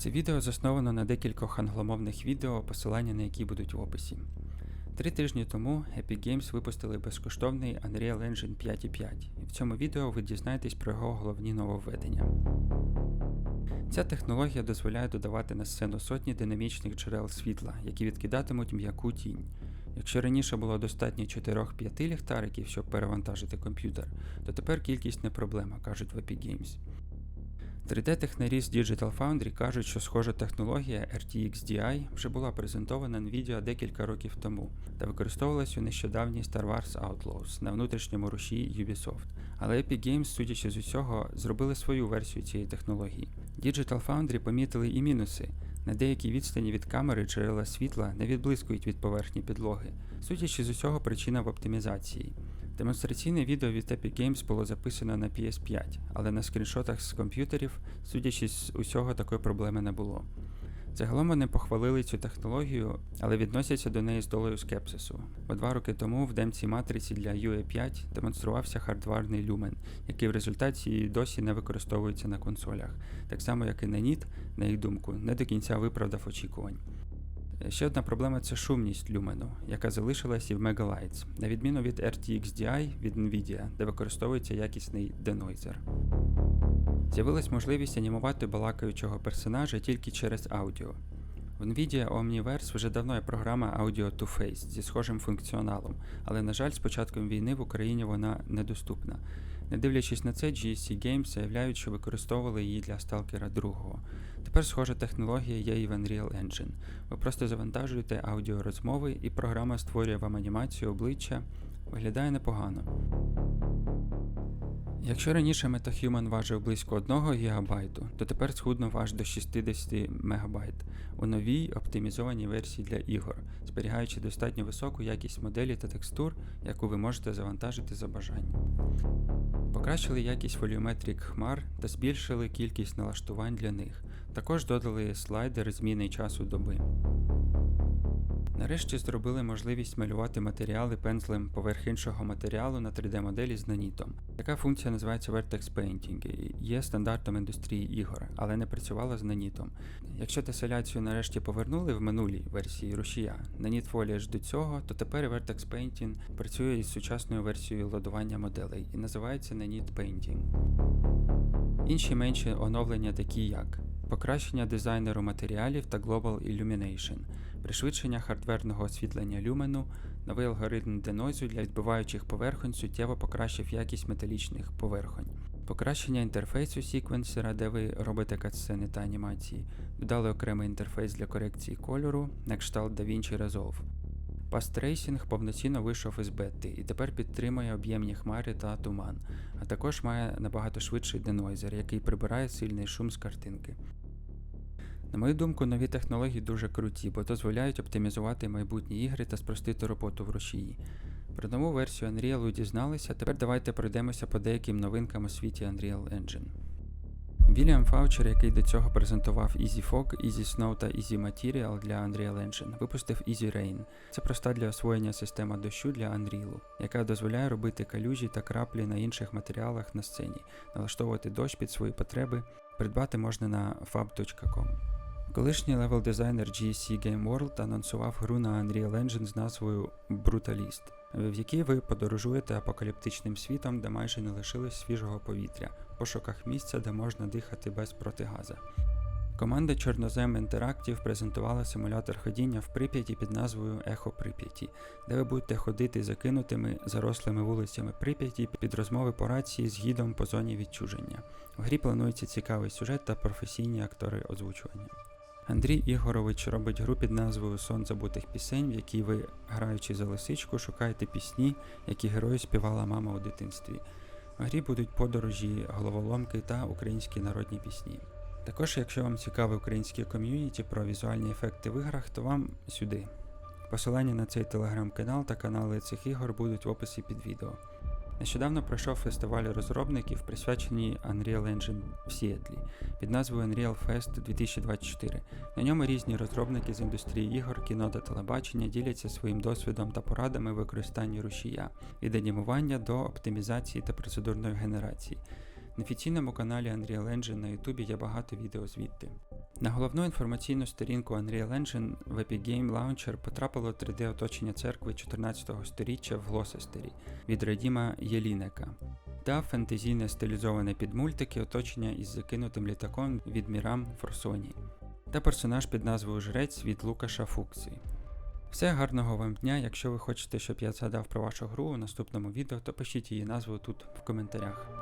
Це відео засновано на декількох англомовних відео, посилання на які будуть в описі. Три тижні тому Epic Games випустили безкоштовний Unreal Engine 5.5, і в цьому відео ви дізнаєтесь про його головні нововведення. Ця технологія дозволяє додавати на сцену сотні динамічних джерел світла, які відкидатимуть м'яку тінь. Якщо раніше було достатньо 4-5 ліхтариків, щоб перевантажити комп'ютер, то тепер кількість не проблема, кажуть в Epic Games. 3D-технарі з Digital Foundry кажуть, що схожа технологія RTX DI вже була презентована NVIDIA декілька років тому та використовувалась у нещодавній Star Wars Outlaws на внутрішньому руші Ubisoft. Але Epic Games, судячи з усього, зробили свою версію цієї технології. Digital Foundry помітили і мінуси. На деякій відстані від камери джерела світла не відблискують від поверхні підлоги. Судячи з усього, причина в оптимізації. Демонстраційне відео від Epic Games було записано на PS5, але на скріншотах з комп'ютерів, судячи з усього, такої проблеми не було. Загалом вони похвалили цю технологію, але відносяться до неї з долею скепсису. Бо два роки тому в демці матриці для UE5 демонструвався хардварний люмен, який в результаті досі не використовується на консолях, так само як і Nanit, на їх думку, не до кінця виправдав очікувань. Ще одна проблема це шумність люмену, яка залишилась і в Megalights, на відміну від RTX DI від Nvidia, де використовується якісний денойзер. З'явилась можливість анімувати балакаючого персонажа тільки через аудіо. В Nvidia Omniverse вже давно є програма Audio to Face зі схожим функціоналом, але, на жаль, з початком війни в Україні вона недоступна. Не дивлячись на це, GSC Games заявляють, що використовували її для Stalker 2. Тепер схожа технологія є і в Unreal Engine. Ви просто завантажуєте аудіорозмови, і програма створює вам анімацію обличчя. Виглядає непогано. Якщо раніше MetaHuman важив близько 1 ГБ, то тепер схуднув аж до 60 МБ у новій оптимізованій версії для ігор, зберігаючи достатньо високу якість моделі та текстур, яку ви можете завантажити за бажанням. Покращили якість волюметрік хмар та збільшили кількість налаштувань для них. Також додали слайдер зміни часу доби. Нарешті зробили можливість малювати матеріали пензлем поверх іншого матеріалу на 3D-моделі з нанітом. Така функція називається Vertex Painting і є стандартом індустрії ігор, але не працювала з нанітом. Якщо теселяцію нарешті повернули в минулій версії рушія, наніт фолія ж до цього, то тепер Vertex Painting працює із сучасною версією ладування моделей і називається Nanit Painting. Інші менші оновлення такі як покращення дизайнеру матеріалів та Global Illumination, пришвидшення хардверного освітлення люмену, новий алгоритм денойзу для відбиваючих поверхонь суттєво покращив якість металічних поверхонь. Покращення інтерфейсу секвенсера, де ви робите катсцени та анімації, додали окремий інтерфейс для корекції кольору на кшталт DaVinci Resolve. Tracing повноцінно вийшов із бетти і тепер підтримує об'ємні хмари та туман, а також має набагато швидший денойзер, який прибирає сильний шум з картинки. На мою думку, нові технології дуже круті, бо дозволяють оптимізувати майбутні ігри та спростити роботу в рушії. Про нову версію Unreal дізналися, тепер давайте пройдемося по деяким новинкам у світі Unreal Engine. Вільям Фаучер, який до цього презентував Easy Fog, Easy Snow та Easy Material для Unreal Engine, випустив Easy Rain. Це проста для освоєння система дощу для Unreal, яка дозволяє робити калюжі та краплі на інших матеріалах на сцені, налаштовувати дощ під свої потреби, придбати можна на fab.com. Колишній левел дизайнер GSC Game World анонсував гру на Unreal Engine з назвою Brutalist, в якій ви подорожуєте апокаліптичним світом, де майже не лишилось свіжого повітря, в пошуках місця, де можна дихати без протигаза. Команда Чорнозем Interactive презентувала симулятор ходіння в Прип'яті під назвою Ехо Прип'яті, де ви будете ходити закинутими зарослими вулицями Прип'яті під розмови по рації з гідом по зоні відчуження. В грі планується цікавий сюжет та професійні актори озвучування. Андрій Ігорович робить гру під назвою Сон забутих пісень, в якій ви, граючи за лисичку, шукаєте пісні, які герої співала мама у дитинстві. В грі будуть подорожі, головоломки та українські народні пісні. Також, якщо вам цікаве українське ком'юніті про візуальні ефекти в іграх, то вам сюди. Посилання на цей телеграм-канал та канали цих ігор будуть в описі під відео. Нещодавно пройшов фестиваль розробників, присвячений Unreal Engine в Сіетлі під назвою Unreal Fest 2024. На ньому різні розробники з індустрії ігор, кіно та телебачення діляться своїм досвідом та порадами використання рушія від анімування до оптимізації та процедурної генерації. На офіційному каналі Unreal Engine на YouTube є багато відео звідти. На головну інформаційну сторінку Unreal Engine в Epic Game Launcher потрапило 3D-оточення церкви 14 століття в Глосестері від Радіма Єлінека та фентезійне стилізоване під мультики оточення із закинутим літаком від Мірам Форсоні та персонаж під назвою Жрець від Лукаша Фуксі. Все гарного вам дня. Якщо ви хочете, щоб я згадав про вашу гру у наступному відео, то пишіть її назву тут в коментарях.